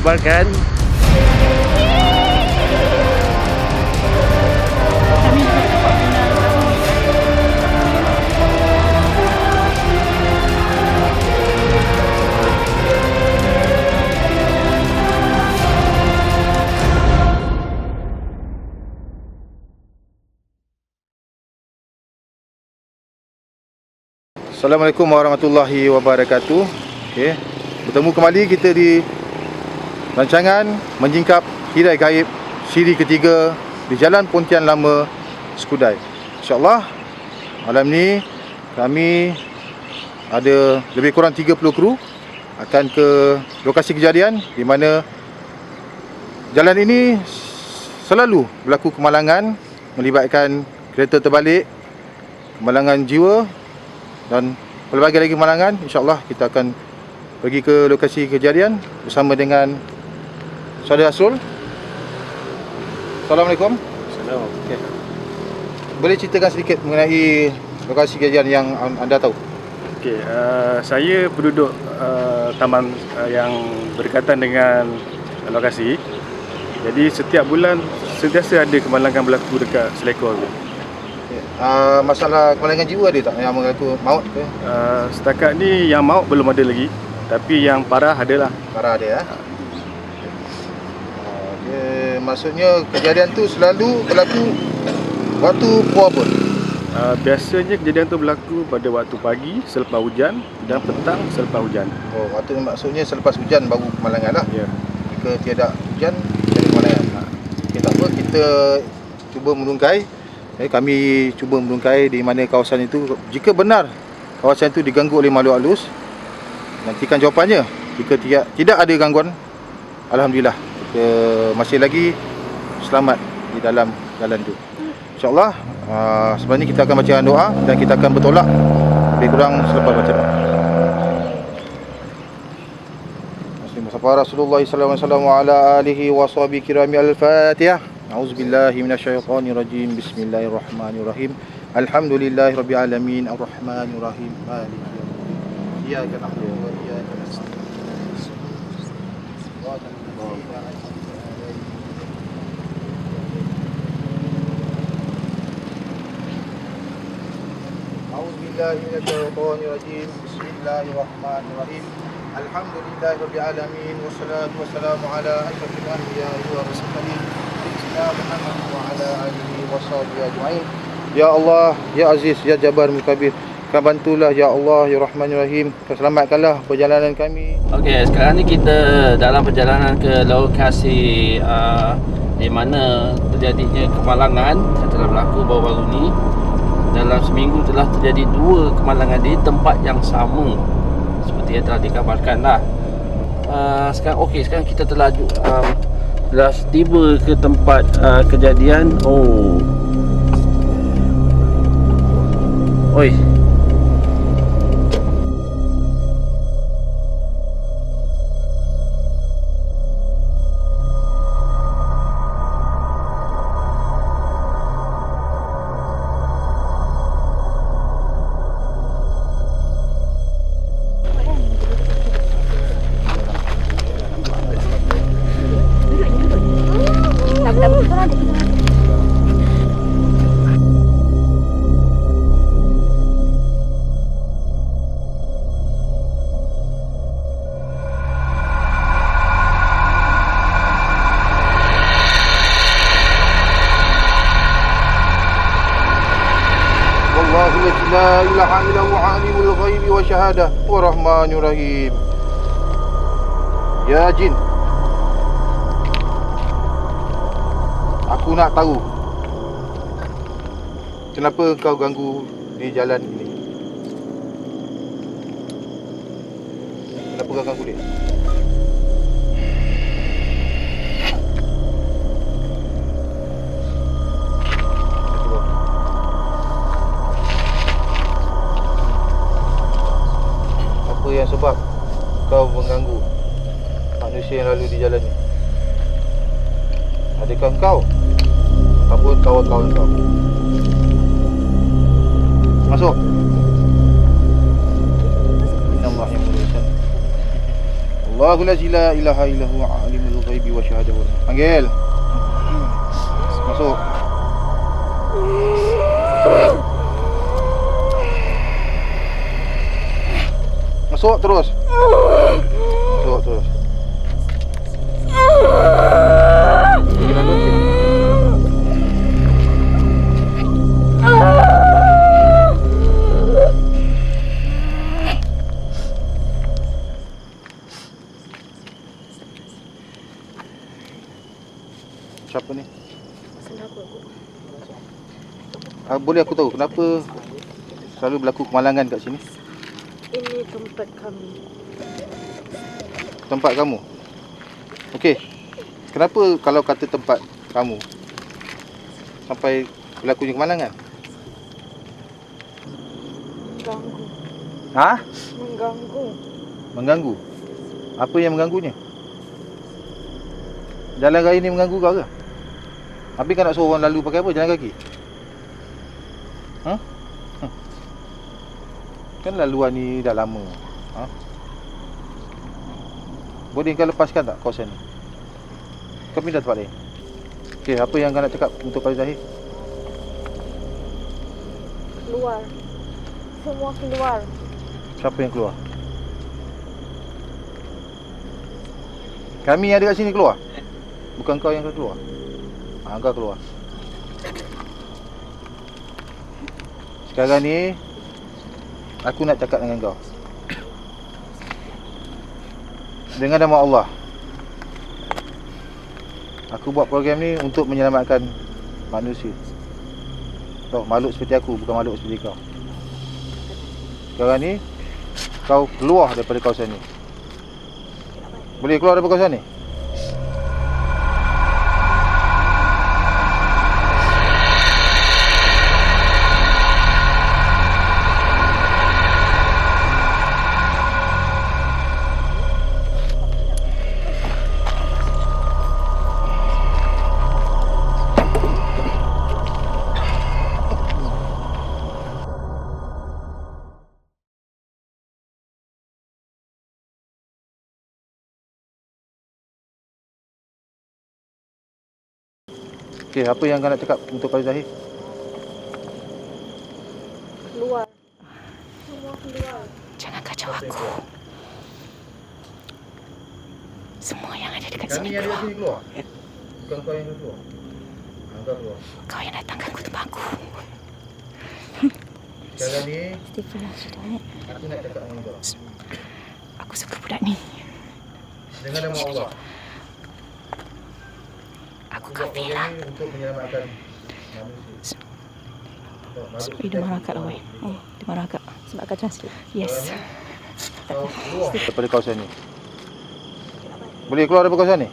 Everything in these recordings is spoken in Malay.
satu Assalamualaikum warahmatullahi wabarakatuh. Okey. Bertemu kembali kita di rancangan menjingkap tirai gaib siri ketiga di Jalan Pontian Lama Skudai. InsyaAllah malam ni kami ada lebih kurang 30 kru akan ke lokasi kejadian di mana jalan ini selalu berlaku kemalangan melibatkan kereta terbalik, kemalangan jiwa dan pelbagai lagi kemalangan insyaallah kita akan pergi ke lokasi kejadian bersama dengan saudara Asrul Assalamualaikum Salam. okay. boleh ceritakan sedikit mengenai lokasi kejadian yang anda tahu Okey, uh, saya penduduk uh, taman uh, yang berdekatan dengan lokasi. Jadi setiap bulan sentiasa ada kemalangan berlaku dekat Selekor tu. uh, masalah kemalangan jiwa ada tak yang mengaku maut ke Uh, setakat ni yang maut belum ada lagi. Tapi yang parah adalah. parah ada ya. Maksudnya kejadian tu selalu berlaku waktu pukul apa Uh, biasanya kejadian tu berlaku pada waktu pagi selepas hujan dan petang selepas hujan. oh waktu maksudnya selepas hujan baru kemalangan lah? Ya. jika tiada hujan jadi kemalangan. Ha. okay, tak apa kita cuba menungkai eh, kami cuba menungkai di mana kawasan itu. Jika benar kawasan itu diganggu oleh makhluk halus nantikan jawapannya. Jika tidak tidak ada gangguan alhamdulillah kita masih lagi selamat di dalam jalan itu insyaallah uh, sebenarnya kita akan bacakan doa dan kita akan bertolak lebih kurang selepas baca doa Mustafa Rasulullah wasallam wa ala alihi wa sahbihi kirami al-Fatihah. A'udzu billahi minasyaitonir rajim. Bismillahirrahmanirrahim. Alhamdulillahi rabbil alamin arrahmanir rahim. Maliki yaumiddin. Iyyaka na'budu wa iyyaka أعوذ بالله من الشيطان الرجيم. بسم الله الرحمن الرحيم. الحمد لله رب العالمين والصلاة والسلام على أشرف الأنبياء والمرسلين سيدنا محمد وعلى آله وصحبه أجمعين. Ya Allah, Ya Aziz, Ya Jabbar Mukabir Kau bantulah Ya Allah, Ya Rahman Ya Rahim Kau selamatkanlah perjalanan kami Okey, sekarang ni kita dalam perjalanan ke lokasi uh, di mana terjadinya kemalangan yang telah berlaku baru-baru ni. Dalam seminggu telah terjadi dua kemalangan di tempat yang sama seperti yang telah dikabarkan lah. Uh, sekarang okey, sekarang kita telah um, telah tiba ke tempat uh, kejadian. Oh. Oi, Illa huwa alimul ghaibi wa syahadah wa rahmanur rahim Ya jin Aku nak tahu. Kenapa kau ganggu di jalan ini? Kenapa kau ganggu dia manusia yang lalu di jalan ni? Adakah kau ataupun kawan-kawan kau? Masuk. Allahu la ilaha illa huwa alimul ghaibi wa syahadah. Panggil. Masuk. Masuk terus. Masuk terus. Siapa ni? Ah, boleh aku tahu kenapa selalu berlaku kemalangan kat sini? Ini tempat kami. Tempat kamu. Okey. Kenapa kalau kata tempat kamu sampai berlakunya kemalangan? Mengganggu. Ha? Mengganggu. Mengganggu. Apa yang mengganggunya? Jalan raya ni mengganggu kau ke? Habis kau nak suruh orang lalu pakai apa? Jalan kaki? Ha? Kan laluan ni dah lama. Ha? Boleh kau lepaskan tak kawasan ni? Kau pindah tempat lain. Okey, apa yang kau nak cakap untuk kali Zahir? Keluar. Semua keluar. Siapa yang keluar? Kami yang ada kat sini keluar? Bukan kau yang keluar? Ha, kau keluar. Sekarang ni Aku nak cakap dengan kau Dengan nama Allah. Aku buat program ni untuk menyelamatkan manusia. Kau makhluk seperti aku bukan makhluk seperti kau. Sekarang ni Kau keluar daripada kawasan ni. Boleh keluar daripada kawasan ni? Okey, apa yang kau nak cakap untuk kali Zahir? Keluar. Semua keluar. Jangan kacau aku. Semua yang ada dekat Kami sini yang ada kat keluar. sini keluar? Bukan kau yang keluar? Kau keluar Kau yang datang ganggu tempat aku. Sekarang ni sudah. Aku nak cakap dengan kau Aku suka budak ni. Dengan nama Allah Aku Aku buat kafir program lah. ni untuk menyelamatkan manusia Kau makhluk Eh, dia marah kat awal. Oh, dia marah kat. Sebab kau translate. Yes. Daripada kawasan ni Boleh keluar daripada kawasan ni?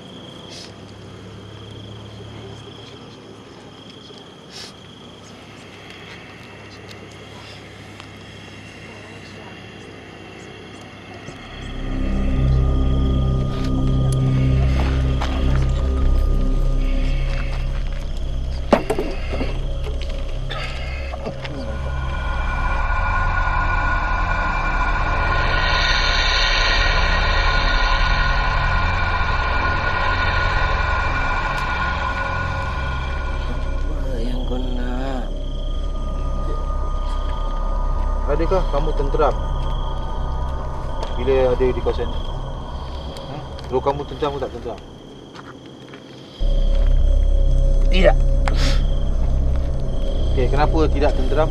Adakah kamu tenteram Bila ada di kawasan ni? Ha? Kalau kamu tenteram ke tak tenteram? Tidak Okey, kenapa tidak tenteram?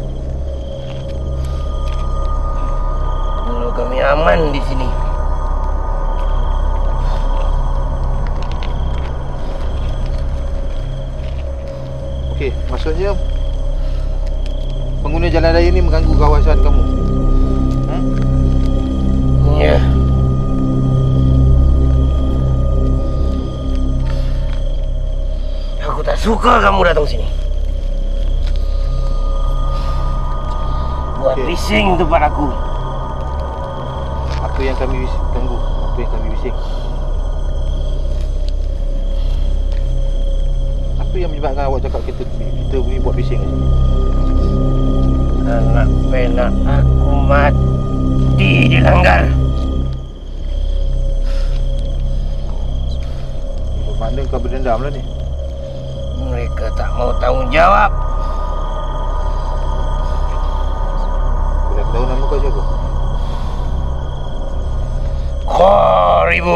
Kalau kami aman di sini Okey, maksudnya pengguna jalan raya ni mengganggu kawasan kamu. Ha? Ya Aku tak suka kamu datang sini Buat bising tempat aku Apa yang kami ganggu? Apa yang kami bising? Apa yang menyebabkan awak cakap kita kita ni buat bising kat sini? Anak penak aku mati di langgar dendam lah ni. Mereka tak mau tanggungjawab. Aku tahu nama kau siapa? Horrible.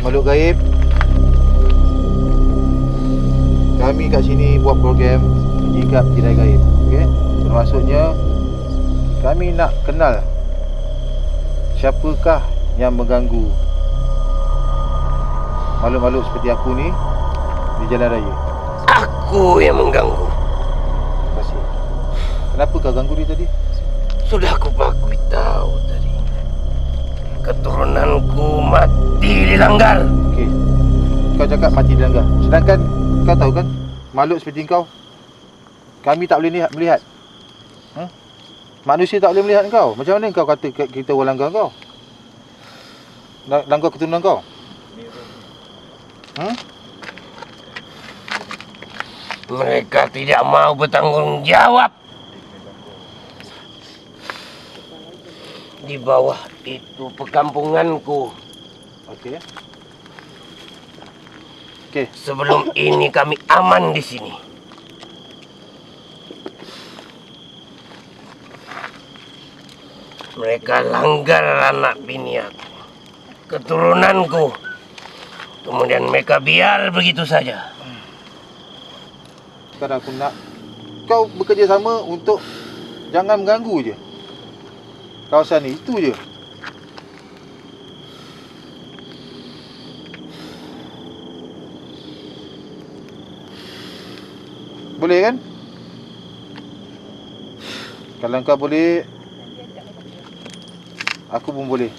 Makhluk gaib. Kami kat sini buat program menjingkap tirai gaib. Okey? Bermaksudnya kami nak kenal siapakah yang mengganggu makhluk-makhluk seperti aku ni di jalan raya. Aku yang mengganggu. Terima kasih. Kenapa kau ganggu dia tadi? Sudah aku bagi tahu tadi. Keturunanku mati dilanggar. Okey. Kau cakap mati dilanggar. Sedangkan kau tahu kan makhluk seperti kau kami tak boleh lihat melihat. Hmm? Manusia tak boleh melihat kau. Macam mana kau kata kita orang langgar kau? La- Langgar keturunan kau? Hmm? Mereka tidak mau bertanggungjawab. Di bawah itu perkampunganku. Okey. Okey. Sebelum ini kami aman di sini. Mereka langgar anak bini aku. Keturunanku. Kemudian mereka biar begitu saja. Sekarang aku nak kau bekerja sama untuk jangan mengganggu je. Kawasan ni itu je. Boleh kan? Kalau kau boleh Aku pun boleh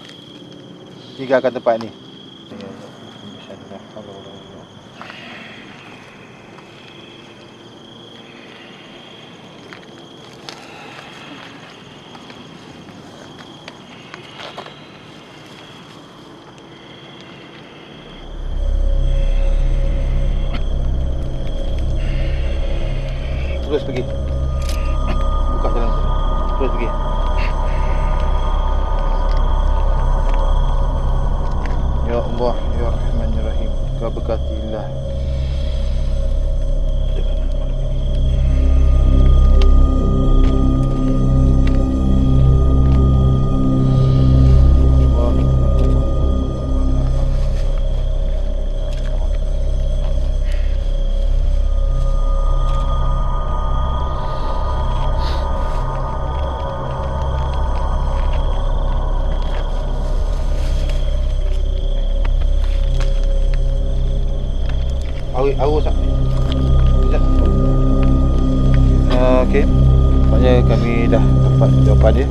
Tinggalkan tempat ni. Terus pergi Awak tak? Sekejap. Uh, Okey. Nampaknya kami dah dapat jawapan dia.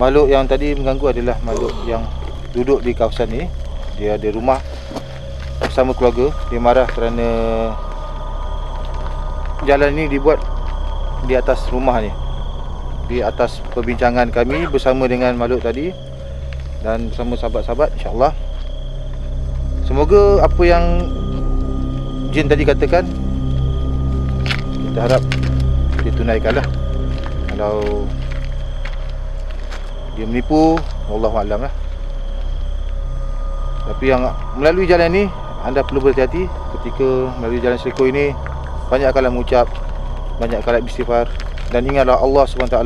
Makhluk yang tadi mengganggu adalah makhluk yang duduk di kawasan ni. Dia ada rumah bersama keluarga. Dia marah kerana jalan ni dibuat di atas rumah ni. Di atas perbincangan kami bersama dengan makhluk tadi dan bersama sahabat-sahabat insya-Allah. Semoga apa yang Jin tadi katakan kita harap ditunaikan lah kalau dia menipu Allah alam lah. Tapi yang melalui jalan ni anda perlu berhati-hati ketika melalui jalan seleko ini banyakkanlah mengucap banyakkanlah istighfar. Dan ingatlah Allah SWT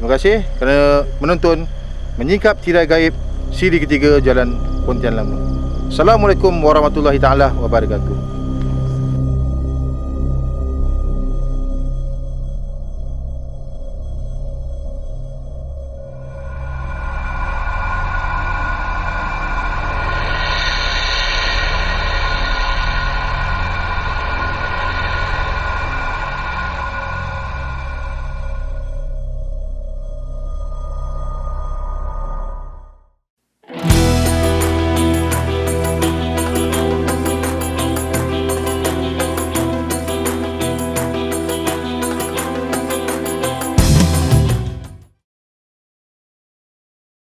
terima kasih kerana menonton menyingkap tirai gaib siri ketiga jalan Pontian Lama. Assalamualaikum warahmatullahi taala wabarakatuh